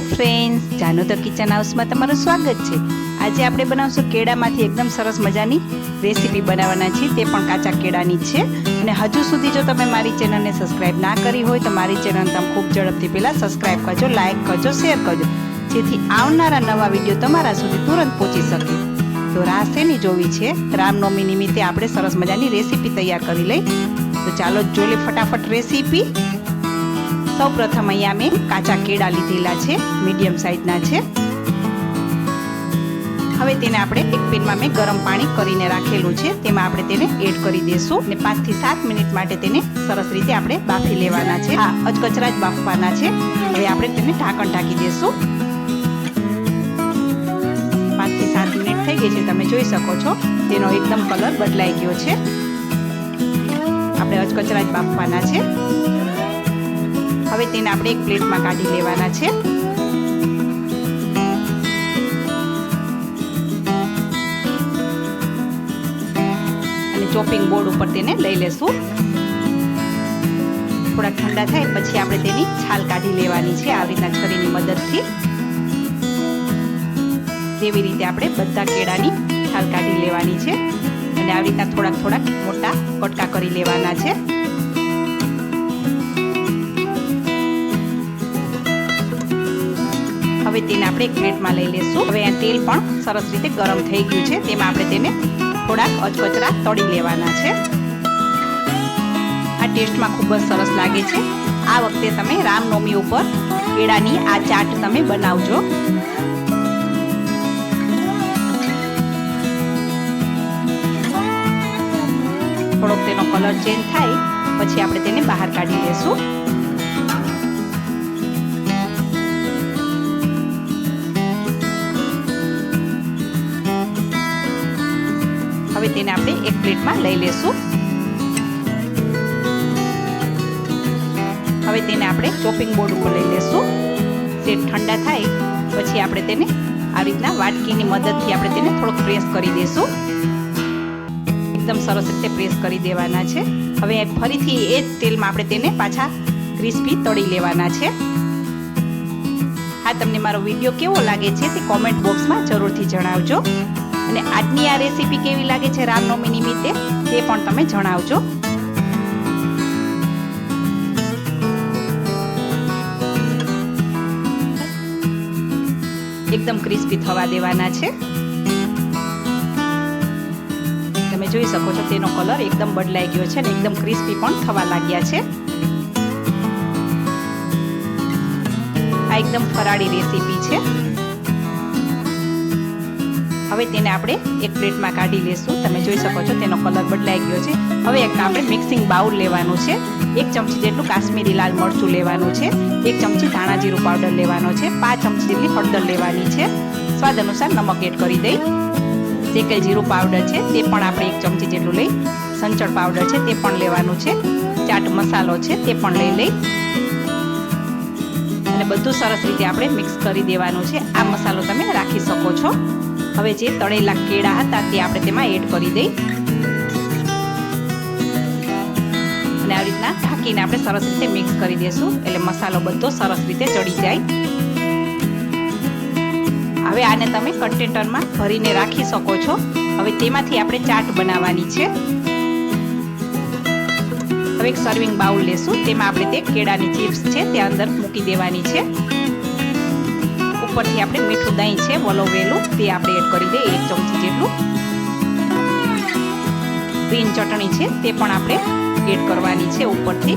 Friends જાનો the kitchen હાઉસમાં તમારું સ્વાગત છે. આજે આપણે બનાવશું કેળામાંથી એકદમ સરસ મજાની રેસીપી બનાવવાના છીએ, તે પણ કાચા કેળાની છે. અને હજુ સુધી જો તમે મારી ચેનલને સબસ્ક્રાઈબ ના કરી હોય, તો મારી ચેનલ તમે ખૂબ ઝડપથી પહેલાં સબસ્ક્રાઈબ કરજો લાઇક કરજો શેર કરજો. જેથી આવનારા નવા વીડિયો તમારા સુધી તુરંત પહોંચી શકે. તો રાહ શેની જોવી છે. રામનવમી નિમિત્તે આપણે સરસ મજાની રેસીપી તૈયાર કરી લઈ. તો ચાલો જોઈ લે ફટાફટ રેસીપી સૌ પ્રથમ અહીંયા મેં કાચા કેળા લીધેલા છે, મીડિયમ સાઇઝના છે. હવે તેને આપણે એક પેનમાં મેં ગરમ પાણી કરીને રાખેલું છે, તેમાં આપણે તેને એડ કરી દઈશું અને પાંચથી સાત મિનિટ માટે તેને સરસ રીતે આપણે બાફી લેવાના છે. હા અચકચરા જ બાફવાના છે. હવે આપણે તેને ઢાંકણ ઢાંકી દઈશું પાંચથી સાત મિનિટ થઈ ગઈ છે, તમે જોઈ શકો છો. તેનો એકદમ કલર બદલાઈ ગયો છે. આપણે અચકચરા જ બાફવાના છે. હવે તેને આપણે એક પ્લેટમાં કાઢી લેવાના છે. અને ચોપિંગ બોર્ડ ઉપર તેને લઈ લેશું. થોડા ઠંડા થાય પછી આપણે તેની છાલ કાઢી લેવાની છે આવી રીતના છરીની મદદથી. તેવી રીતે આપણે બધા કેળાની છાલ કાઢી લેવાની છે. અને આવી રીતના થોડાક થોડાક મોટા કટકા કરી લેવાના છે. હવે તેને આપણે એક પ્લેટમાં લઈ લેશું. હવે આ તેલ પણ સરસ રીતે ગરમ થઈ ગયું છે. તેમાં આપણે તેને થોડાક અચકચરા તળી લેવાના છે. આ ટેસ્ટમાં ખૂબ જ સરસ લાગે છે. આ વખતે તમે રામનવમી ઉપર કેળાની આ ચાટ તમે બનાવજો. થોડોક તેનો કલર ચેન્જ થાય, પછી આપણે તેને બહાર કાઢી લેશું. હવે તેને આપણે એક પ્લેટમાં લઈ લેશું. હવે તેને આપણે ચોપિંગ બોર્ડ ઉપર લઈ લેશું. તે ઠંડા થાય, પછી આપણે તેને આ રીતના વાટકીની મદદથી આપણે તેને થોડોક પ્રેસ કરી દઈશું એકદમ સરસ રીતે પ્રેસ કરી દેવાના છે. હવે ફરીથી એ જ તેલમાં આપણે તેને પાછા ક્રિસ્પી તળી લેવાના છે. હા, તમને મારો વીડિયો કેવો લાગે છે તે કોમેન્ટ બોક્સમાં જરૂરથી જણાવજો. અને આજની આ રેસીપી કેવી લાગે છે રામનવમી નિમિત્તે, તે પણ તમે જણાવજો. એકદમ ક્રિસ્પી થવા દેવાના છે. તમે જોઈ શકો છો તેનો કલર એકદમ બદલાઈ ગયો છે અને એકદમ ક્રિસ્પી પણ થવા લાગ્યા છે. આ એકદમ ફરાળી રેસીપી છે. હવે તેને આપણે એક પ્લેટમાં કાઢી લેશું. તમે જોઈ શકો છો તેનો કલર બદલાઈ ગયો છે. હવે એક આપણે મિક્સિંગ બાઉલ લેવાનું છે. એક ચમચી જેટલું કાશ્મીરી લાલ મરચું લેવાનું છે. એક ચમચી ધાણા જીરું પાવડર લેવાનો છે. પાંચ ચમચી જેટલી હળદર લેવાની છે. સ્વાદ અનુસાર નમક એડ કરી દઈ. શેકેલ જીરું પાવડર છે તે પણ આપણે એક ચમચી જેટલું લઈ. સંચળ પાવડર છે તે પણ લેવાનું છે. ચાટ મસાલો છે તે પણ લઈ લઈ. અને બધું સરસ રીતે આપણે મિક્સ કરી દેવાનું છે. આ મસાલો તમે રાખી શકો છો. હવે જે તળેલા કેળા હતા તે આપણે તેમાં એડ કરી દઈ. અને આવી રીતના ઢાંકીને આપણે સરસ રીતે મિક્સ કરી દઈશું. એટલે મસાલો બધો સરસ રીતે ચડી જાય. હવે આને તમે કન્ટેનરમાં ભરીને રાખી શકો છો. હવે તેમાંથી આપણે ચાટ બનાવવાની છે. હવે એક સર્વિંગ બાઉલ લેશું. તેમાં આપણે તે કેળાની ચિપ્સ છે તે અંદર મૂકી દેવાની છે. ઉપરથી આપણે મીઠું દહીં છે વલોવેલું તે આપણે એડ કરી દઈએ એક ચમચી જેટલું. ગ્રીન ચટણી છે, તે પણ આપણે એડ કરવાની છે ઉપરથી.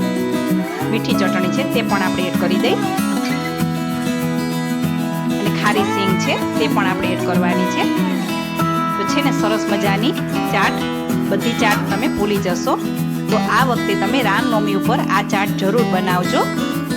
મીઠી ચટણી છે, તે પણ આપણે એડ કરી દઈ અને ખારી સિંગ છે, તે પણ આપણે એડ કરવાની છે. તો છે ને સરસ મજાની ચાટ, બધી ચાટ તમે ભૂલી જશો. તો આ વખતે તમે રામનવમી ઉપર આ ચાટ જરૂર બનાવજો.